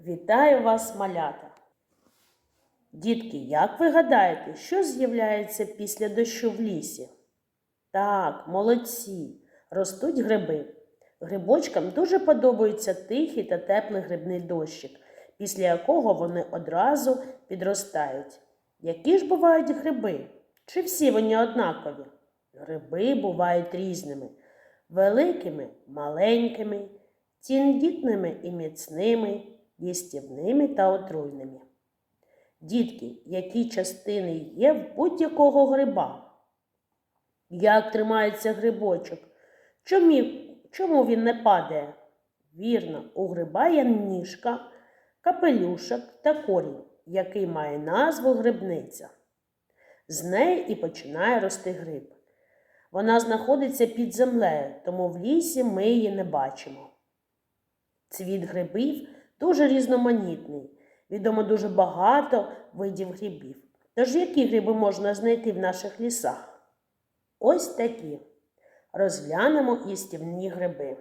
Вітаю вас, малята! Дітки, як ви гадаєте, що з'являється після дощу в лісі? Так, молодці, ростуть гриби. Грибочкам дуже подобається тихий та теплий грибний дощик, після якого вони одразу підростають. Які ж бувають гриби? Чи всі вони однакові? Гриби бувають різними, великими, маленькими, тіндітними і міцними, їстівними та отруйними. Дітки, які частини є в будь-якого гриба? Як тримається грибочок? Чому, чому він не падає? Вірно, у гриба є ніжка, капелюшок та корінь, який має назву грибниця. З неї і починає рости гриб. Вона знаходиться під землею, тому в лісі ми її не бачимо. Цвіт грибів дуже різноманітний. Відомо дуже багато видів грибів. Тож які гриби можна знайти в наших лісах? Ось такі. Розглянемо їстівні гриби.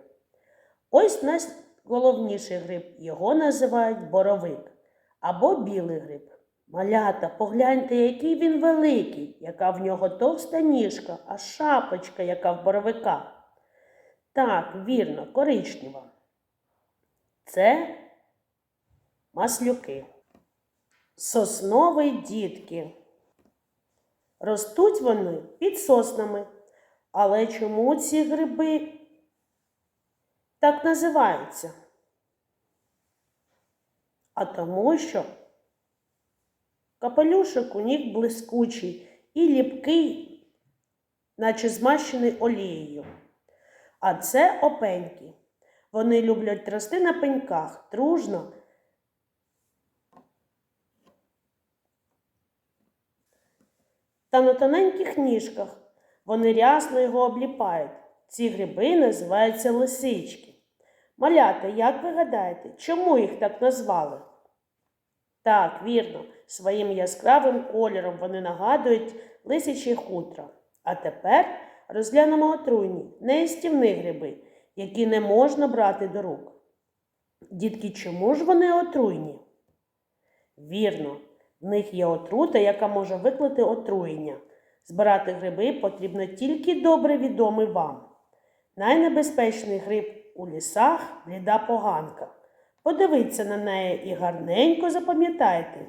Ось найголовніший гриб. Його називають боровик або білий гриб. Малята, погляньте, який він великий, яка в нього товста ніжка, а шапочка, яка в боровика. Так, вірно, коричнева. Це маслюки. Соснові дітки. Ростуть вони під соснами. Але чому ці гриби так називаються? А тому, що капелюшок у них блискучий і ліпкий, наче змащений олією. А це опеньки. Вони люблять рости на пеньках дружно. Та на тоненьких ніжках вони рясно його обліпають. Ці гриби називаються лисички. Малята, як ви гадаєте, чому їх так назвали? Так, вірно, своїм яскравим кольором вони нагадують лисячі хутра. А тепер розглянемо отруйні, неїстівні гриби, які не можна брати до рук. Дітки, чому ж вони отруйні? Вірно, в них є отрута, яка може викликати отруєння. Збирати гриби потрібно тільки добре відомий вам. Найнебезпечний гриб у лісах бліда поганка. Подивіться на неї і гарненько запам'ятайте.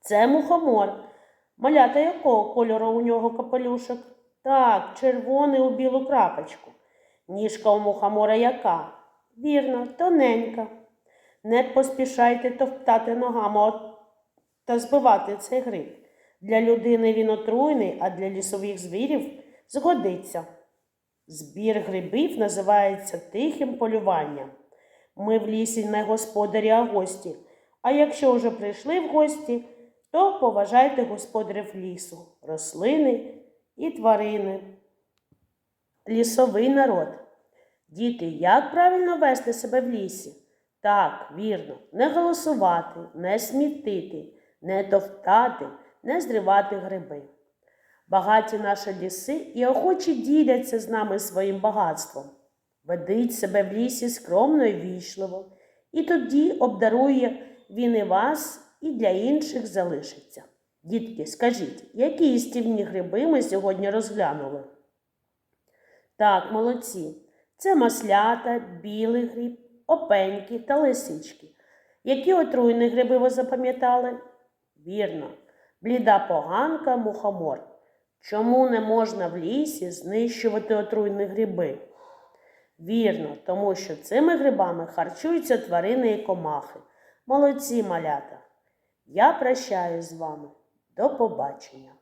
Це мухомор. Малята якого кольору у нього капелюшок? Так, червоний у білу крапочку. Ніжка у мухомора яка? Вірно, тоненька. Не поспішайте товптати ногами от- та збивати цей гриб. Для людини він отруйний, а для лісових звірів згодиться. Збір грибів називається тихим полюванням. Ми в лісі не господарі, а гості. А якщо вже прийшли в гості, то поважайте господарів лісу, рослини і тварини. Лісовий народ. Діти, як правильно вести себе в лісі? Так, вірно, не голосувати, не смітити, не товтати, не зривати гриби. Багаті наші ліси і охочі діляться з нами своїм багатством. Ведіть себе в лісі скромно і вічливо, і тоді обдарує він і вас, і для інших залишиться. Дітки, скажіть, які їстівні гриби ми сьогодні розглянули? Так, молодці. Це маслята, білий гриб, опеньки та лисички. Які отруйні гриби ви запам'ятали? Вірно, бліда поганка, мухомор. Чому не можна в лісі знищувати отруйні гриби? Вірно, тому що цими грибами харчуються тварини і комахи. Молодці малята. Я прощаюсь з вами. До побачення.